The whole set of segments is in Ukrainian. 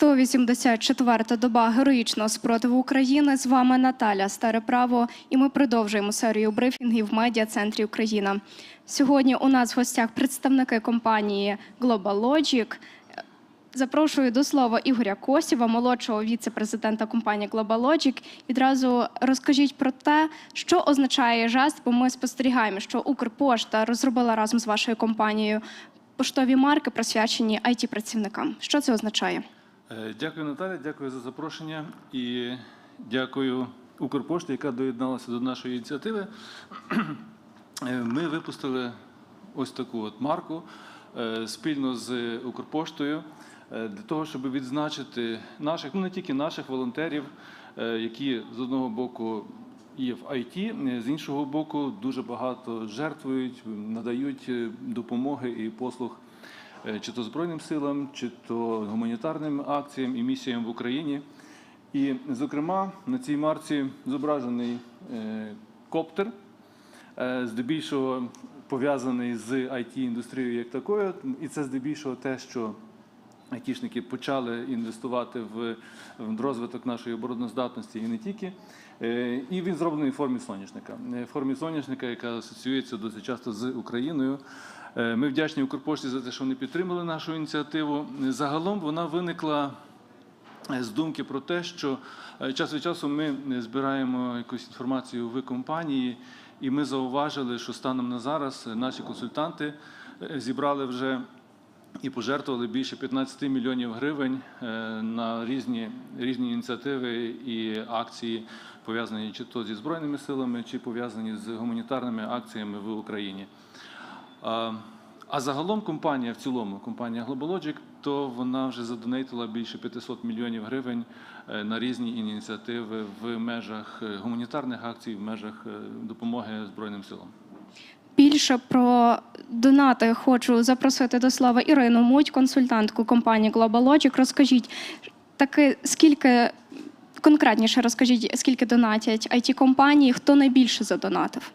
184-та доба героїчного спротиву України. З вами Наталя Старе Право, і ми продовжуємо серію брифінгів в медіа центрі Україна. Сьогодні у нас в гостях представники компанії Global Logic. Запрошую до слова Ігоря Косєва, молодшого віце-президента компанії Global Logic. Відразу розкажіть про те, що означає жест, бо ми спостерігаємо, що Укрпошта розробила разом з вашою компанією поштові марки, присвячені it працівникам Що це означає? Е, Дякую, Наталя, дякую за запрошення і дякую Укрпошті, яка доєдналася до нашої ініціативи. Е, Ми випустили ось таку от марку е, спільно з Укрпоштою для того, щоб відзначити наших, ну не тільки наших волонтерів, які з одного боку є в ІТ, з іншого боку, дуже багато жертвують, надають допомоги і послуг чи то Збройним силам, чи то гуманітарним акціям і місіям в Україні. І, зокрема, на цій марці зображений е, коптер, е, здебільшого пов'язаний з it індустрією як такою, і це здебільшого те, що айтішники почали інвестувати в, розвиток нашої обороноздатності і не тільки. Е, І він зроблений в формі соняшника. Е, В формі соняшника, яка асоціюється досить часто з Україною. Е, Ми вдячні Укрпошті за те, що вони підтримали нашу ініціативу. Е, Загалом вона виникла з думки про те, що е, час від часу ми е, збираємо якусь інформацію в компанії, і ми зауважили, що станом на зараз е, наші консультанти е, зібрали вже і пожертвували більше 15 мільйонів гривень е, на різні, різні ініціативи і акції, пов'язані чи то зі збройними силами, чи пов'язані з гуманітарними акціями в Україні. А, загалом компанія в цілому, компанія GlobalLogic, то вона вже задонейтила більше 500 мільйонів гривень е, на різні ініціативи в межах е, гуманітарних акцій, в межах е, допомоги Збройним силам. Більше про донати хочу запросити до слова Ірину Муть, консультантку компанії Global Logic. Розкажіть таки, скільки конкретніше розкажіть, скільки донатять it компанії, хто найбільше задонатив?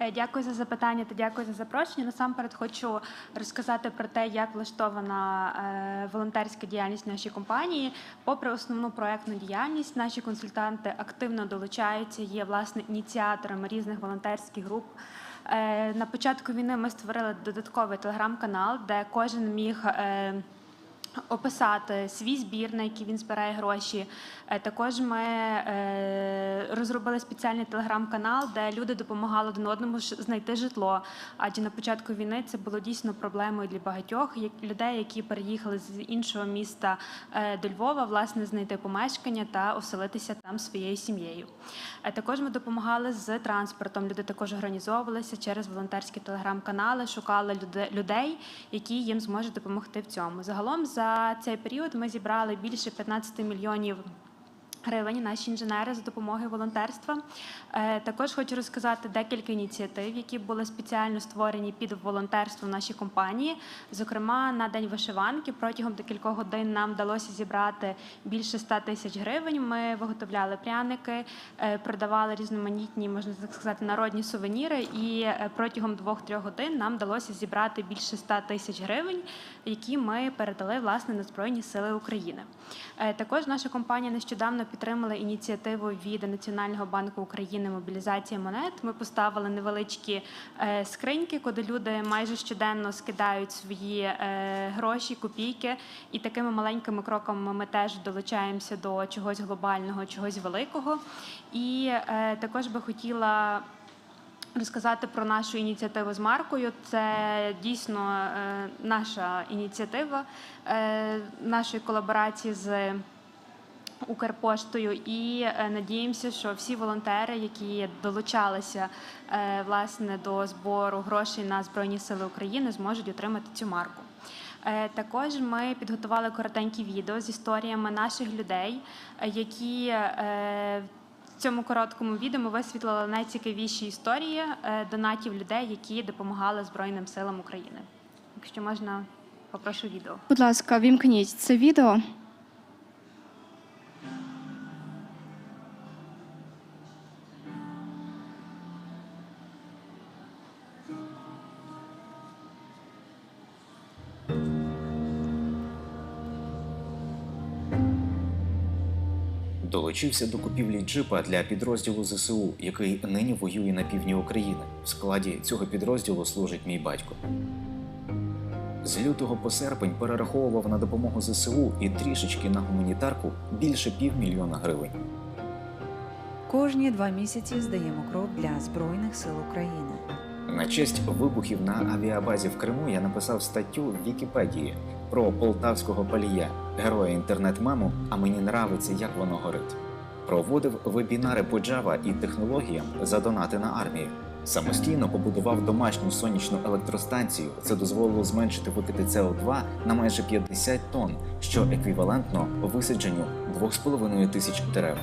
Е, Дякую за запитання та дякую за запрошення. Насамперед хочу розказати про те, як влаштована е, волонтерська діяльність нашої компанії. Попри основну проектну діяльність, наші консультанти активно долучаються, є власне ініціаторами різних волонтерських груп. Е, На початку війни ми створили додатковий телеграм-канал, де кожен міг. Описати свій збір, на який він збирає гроші. Е, Також ми е, розробили спеціальний телеграм-канал, де люди допомагали один одному знайти житло. Адже на початку війни це було дійсно проблемою для багатьох людей, які переїхали з іншого міста е, до Львова, власне, знайти помешкання та оселитися там своєю сім'єю. Також ми допомагали з транспортом. Люди також організовувалися через волонтерські телеграм-канали, шукали людей, які їм зможуть допомогти в цьому. Загалом за цей період ми зібрали більше 15 мільйонів. Гривень наші інженери за допомогою волонтерства. Е, Також хочу розказати декілька ініціатив, які були спеціально створені під волонтерство в нашій компанії. Зокрема, на день вишиванки протягом декількох годин нам вдалося зібрати більше 100 тисяч гривень. Ми виготовляли пряники, е, продавали різноманітні, можна так сказати, народні сувеніри. І е, протягом двох-трьох годин нам вдалося зібрати більше 100 тисяч гривень, які ми передали власне на Збройні Сили України. Також наша компанія нещодавно підтримала ініціативу від Національного банку України мобілізація монет. Ми поставили невеличкі е, скриньки, куди люди майже щоденно скидають свої е, гроші, копійки. І такими маленькими кроками ми теж долучаємося до чогось глобального, чогось великого. І е, також би хотіла розказати про нашу ініціативу з маркою. Це дійсно наша ініціатива нашої колаборації з Укрпоштою, і е, надіємося, що всі волонтери, які долучалися е, власне до збору грошей на Збройні Сили України, зможуть отримати цю марку. Е, Також ми підготували коротенькі відео з історіями наших людей, які в цьому короткому відео ми висвітлили найцікавіші історії донатів людей, які допомагали Збройним силам України. Якщо можна, попрошу відео. Будь ласка, вімкніть це відео. Долучився до купівлі джипа для підрозділу ЗСУ, який нині воює на півдні України. В складі цього підрозділу служить мій батько. З лютого по серпень перераховував на допомогу ЗСУ і трішечки на гуманітарку більше півмільйона гривень. Кожні два місяці здаємо кров для Збройних сил України. На честь вибухів на авіабазі в Криму я написав статтю в Вікіпедії про полтавського палія, героя інтернет-мему, а мені нравиться, як воно горить. Проводив вебінари по Java і технологіям за донати на армію. Самостійно побудував домашню сонячну електростанцію. Це дозволило зменшити викиди СО2 на майже 50 тонн, що еквівалентно висадженню 2,5 тисяч дерев.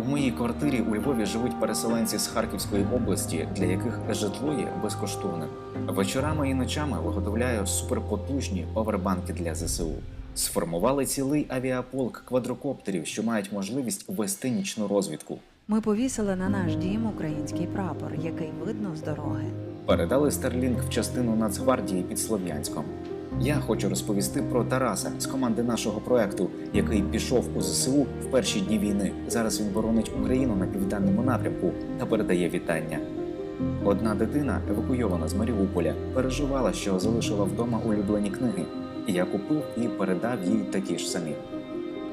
У моїй квартирі у Львові живуть переселенці з Харківської області, для яких житло є безкоштовним. Вечорами і ночами виготовляю суперпотужні овербанки для ЗСУ. Сформували цілий авіаполк квадрокоптерів, що мають можливість вести нічну розвідку. Ми повісили на наш дім український прапор, який видно з дороги. Передали Старлінг в частину Нацгвардії під Слов'янськом. Я хочу розповісти про Тараса з команди нашого проекту, який пішов у ЗСУ в перші дні війни. Зараз він боронить Україну на південному напрямку та передає вітання. Одна дитина, евакуйована з Маріуполя, переживала, що залишила вдома улюблені книги. Я купив і передав їй такі ж самі.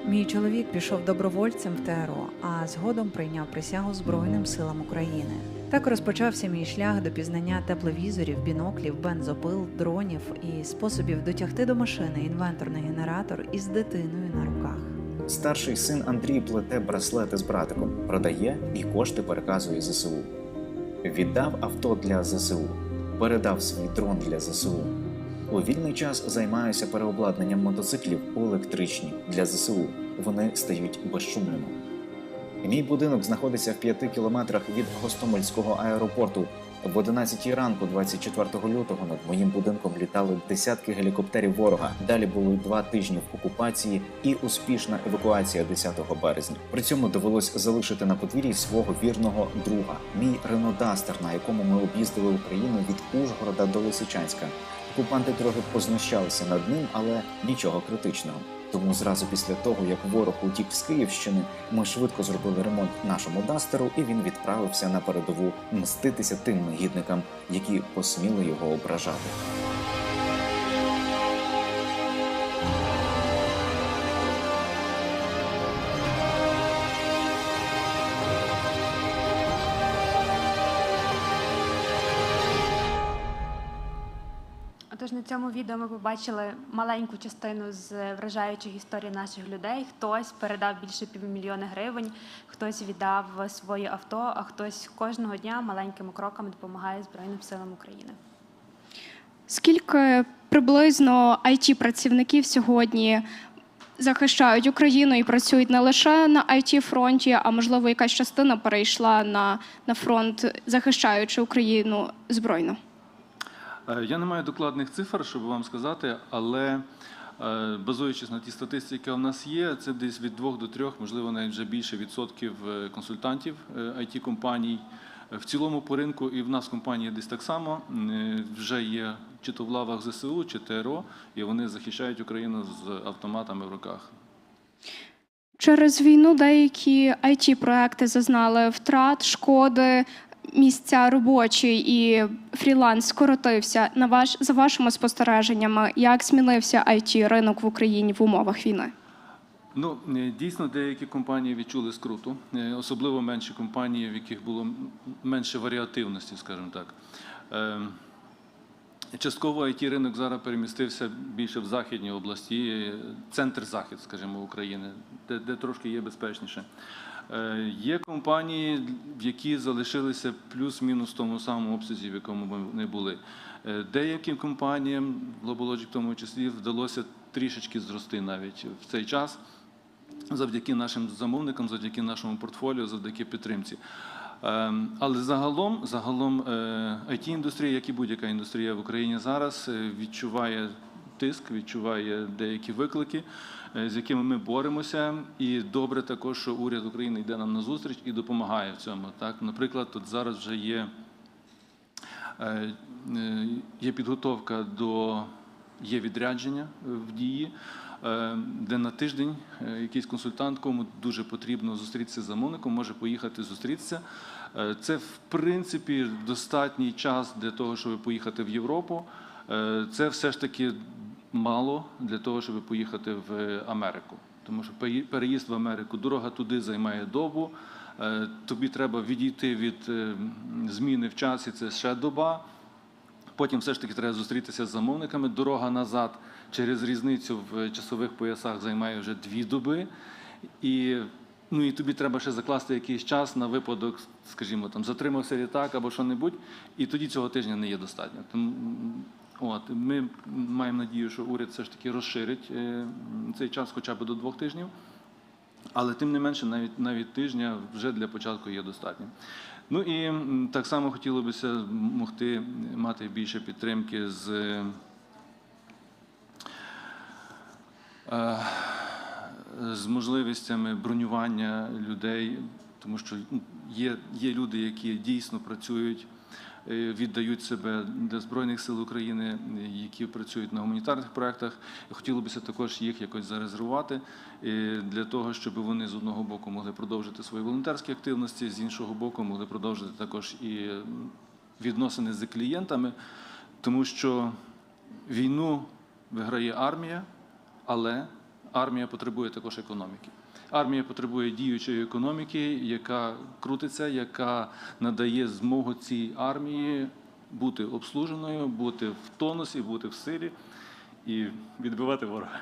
Мій чоловік пішов добровольцем в ТРО, а згодом прийняв присягу Збройним силам України. Так розпочався мій шлях до пізнання тепловізорів, біноклів, бензопил, дронів і способів дотягти до машини інвенторний генератор із дитиною на руках. Старший син Андрій плете браслети з братиком, продає і кошти переказує ЗСУ. Віддав авто для ЗСУ, передав свій дрон для ЗСУ. У вільний час займаюся переобладнанням мотоциклів у електричні для ЗСУ. Вони стають безшумними. Мій будинок знаходиться в 5 кілометрах від Гостомельського аеропорту. В 11 ранку, 24 лютого, над моїм будинком літали десятки гелікоптерів ворога. Далі були два тижні в окупації і успішна евакуація 10 березня. При цьому довелось залишити на подвір'ї свого вірного друга, мій Рено Дастер, на якому ми об'їздили Україну від Ужгорода до Лисичанська. Окупанти трохи познущалися над ним, але нічого критичного. Тому зразу після того, як ворог утік з Київщини, ми швидко зробили ремонт нашому дастеру, і він відправився на передову мститися тим негідникам, які посміли його ображати. Цьому відео ми побачили маленьку частину з вражаючих історій наших людей. Хтось передав більше півмільйона гривень, хтось віддав своє авто, а хтось кожного дня маленькими кроками допомагає Збройним силам України. Скільки приблизно it працівників сьогодні захищають Україну і працюють не лише на it фронті, а можливо, якась частина перейшла на, на фронт, захищаючи Україну збройно? Е, Я не маю докладних цифр, щоб вам сказати, але е, базуючись на тій статистиці, яка в нас є, це десь від 2 до 3, можливо, навіть вже більше відсотків е, консультантів it компаній В цілому по ринку і в нас в компанії десь так само вже є чи то в лавах ЗСУ, чи ТРО, і вони захищають Україну з автоматами в руках. Через війну деякі it проекти зазнали втрат, шкоди, місця робочі і фріланс скоротився. На ваш за вашими спостереженнями, як змінився it ринок в Україні в умовах війни? Ну е, дійсно деякі компанії відчули скруту, е, особливо менші компанії, в яких було менше варіативності, скажімо так. Е, Частково it ринок зараз перемістився більше в західній області, е, центр захід, скажімо, України, де, де трошки є безпечніше. Е, Є компанії, які залишилися плюс-мінус в тому самому обсязі, в якому вони були. Е, Деяким компаніям, Globalogic в тому числі, вдалося трішечки зрости навіть в цей час завдяки нашим замовникам, завдяки нашому портфоліо, завдяки підтримці. Ем, Але загалом, загалом it індустрія як і будь-яка індустрія в Україні зараз, е, відчуває тиск, відчуває деякі виклики, е, з якими ми боремося. І добре також, що уряд України йде нам на зустріч і допомагає в цьому. Так, наприклад, тут зараз вже є, е, е, є підготовка до є відрядження в дії. де на тиждень якийсь консультант, кому дуже потрібно зустрітися з замовником, може поїхати зустрітися. Це, в принципі, достатній час для того, щоб поїхати в Європу. Це все ж таки мало для того, щоб поїхати в Америку. Тому що переїзд в Америку, дорога туди займає добу. Е, Тобі треба відійти від е, зміни в часі, це ще доба. Потім все ж таки треба зустрітися з замовниками. Дорога назад через різницю в часових поясах займає вже дві доби. І, ну, і тобі треба ще закласти якийсь час на випадок, скажімо, там затримався літак або що-небудь, і тоді цього тижня не є достатньо. Тому, от, ми маємо надію, що уряд все ж таки розширить е, цей час хоча б до двох тижнів. Але тим не менше, навіть навіть тижня вже для початку є достатньо. Ну і так само хотілося б могти мати більше підтримки з, е, з можливостями бронювання людей, тому що ну, є, є люди, які дійсно працюють. Е, Віддають себе для Збройних сил України, які працюють на гуманітарних проєктах. Хотілося б також їх якось зарезервувати е, для того, щоб вони з одного боку могли продовжити свої волонтерські активності, з іншого боку, могли продовжити також і відносини з клієнтами, тому що війну виграє армія, але армія потребує також економіки. Армія потребує діючої економіки, яка крутиться, яка надає змогу цій армії бути обслуженою, бути в тонусі, бути в силі і відбивати ворога.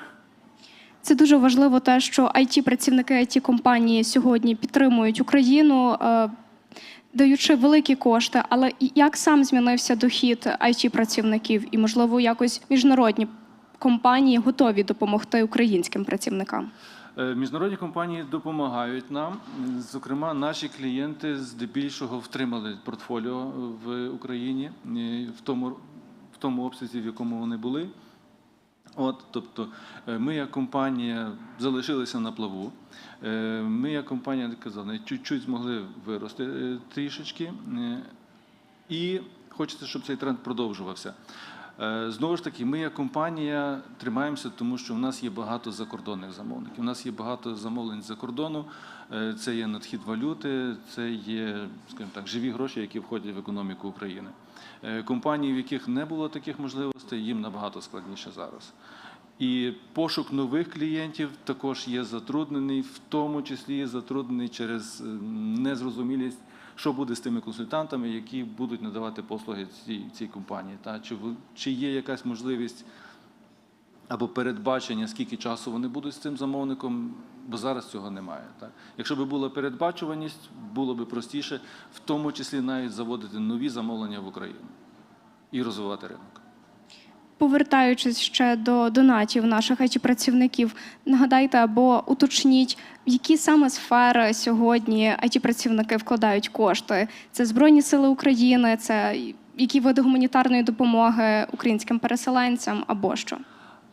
Це дуже важливо, те, що it працівники it компанії сьогодні підтримують Україну, е, даючи великі кошти. Але як сам змінився дохід it працівників, і можливо якось міжнародні компанії готові допомогти українським працівникам? Е, Міжнародні компанії допомагають нам. Зокрема, наші клієнти здебільшого втримали портфоліо в Україні е, в тому, в тому обсязі, в якому вони були. От, тобто, е, ми як компанія залишилися на плаву. Ми як компанія, навіть чуть-чуть змогли вирости трішечки. І хочеться, щоб цей тренд продовжувався. Е, Знову ж таки, ми як компанія тримаємося, тому що в нас є багато закордонних замовників. У нас є багато замовлень з-за кордону. Е, Це є надхід валюти, це є, скажімо так, живі гроші, які входять в економіку України. Е, Компанії, в яких не було таких можливостей, їм набагато складніше зараз. І пошук нових клієнтів також є затруднений, в тому числі є затруднений через незрозумілість, що буде з тими консультантами, які будуть надавати послуги цій, цій компанії. Та? Чи, чи є якась можливість або передбачення, скільки часу вони будуть з цим замовником, бо зараз цього немає. Так? Якщо б була передбачуваність, було б простіше, в тому числі навіть заводити нові замовлення в Україну і розвивати ринок. Повертаючись ще до донатів наших it працівників, нагадайте або уточніть, в які саме сфери сьогодні it працівники вкладають кошти. Це Збройні Сили України, це які види гуманітарної допомоги українським переселенцям або що.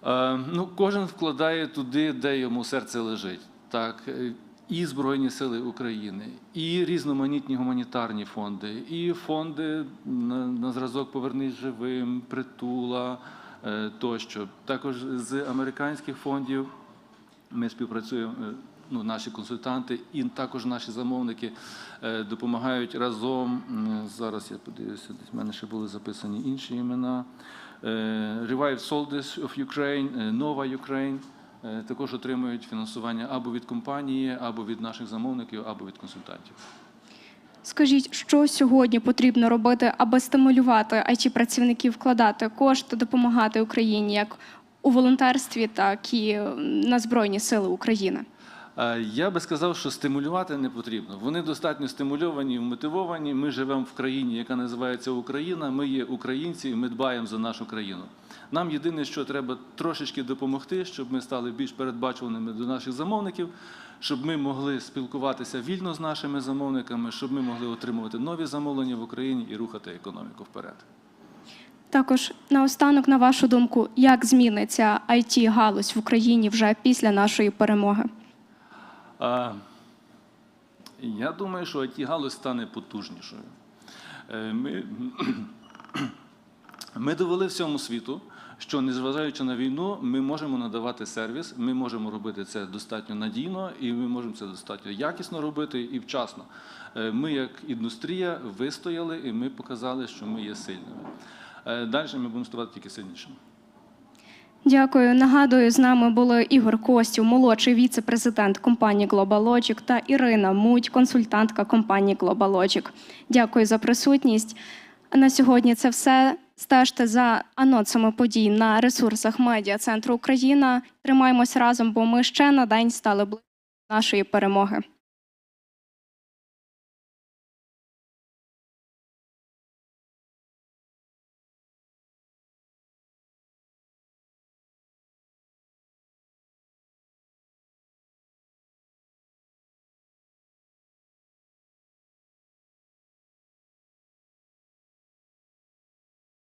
Е, Ну, кожен вкладає туди, де йому серце лежить. Так, е, і Збройні Сили України, і різноманітні гуманітарні фонди, і фонди на, на зразок Повернись живим, притула е, тощо. Також з американських фондів ми співпрацюємо. е, Ну, наші консультанти і також наші замовники е, допомагають разом. Зараз я подивлюся, десь в мене ще були записані інші імена. Revive Soldiers of Ukraine, Nova Ukraine також отримують фінансування або від компанії, або від наших замовників, або від консультантів. Скажіть, що сьогодні потрібно робити, аби стимулювати it працівників вкладати кошти, допомагати Україні як у волонтерстві, так і на Збройні Сили України? Е, Я би сказав, що стимулювати не потрібно. Вони достатньо стимульовані, мотивовані. Ми живемо в країні, яка називається Україна. Ми є українці, і ми дбаємо за нашу країну. Нам єдине, що треба трошечки допомогти, щоб ми стали більш передбачуваними до наших замовників, щоб ми могли спілкуватися вільно з нашими замовниками, щоб ми могли отримувати нові замовлення в Україні і рухати економіку вперед. Також наостанок, на вашу думку, як зміниться it галузь в Україні вже після нашої перемоги? Я думаю, що it галузь стане потужнішою. Е, Ми, ми довели всьому світу, що незважаючи на війну, ми можемо надавати сервіс, ми можемо робити це достатньо надійно і ми можемо це достатньо якісно робити і вчасно. Е, Ми, як індустрія, вистояли і ми показали, що ми є сильними. Е, Далі ми будемо ставати тільки сильнішими. Дякую. Нагадую, з нами були Ігор Костів, молодший віце-президент компанії GlobalLogic та Ірина Муть, консультантка компанії GlobalLogic. Дякую за присутність. На сьогодні це все. Стежте за анонсами подій на ресурсах медіа центру Україна. Тримаємось разом, бо ми ще на день стали ближче нашої перемоги.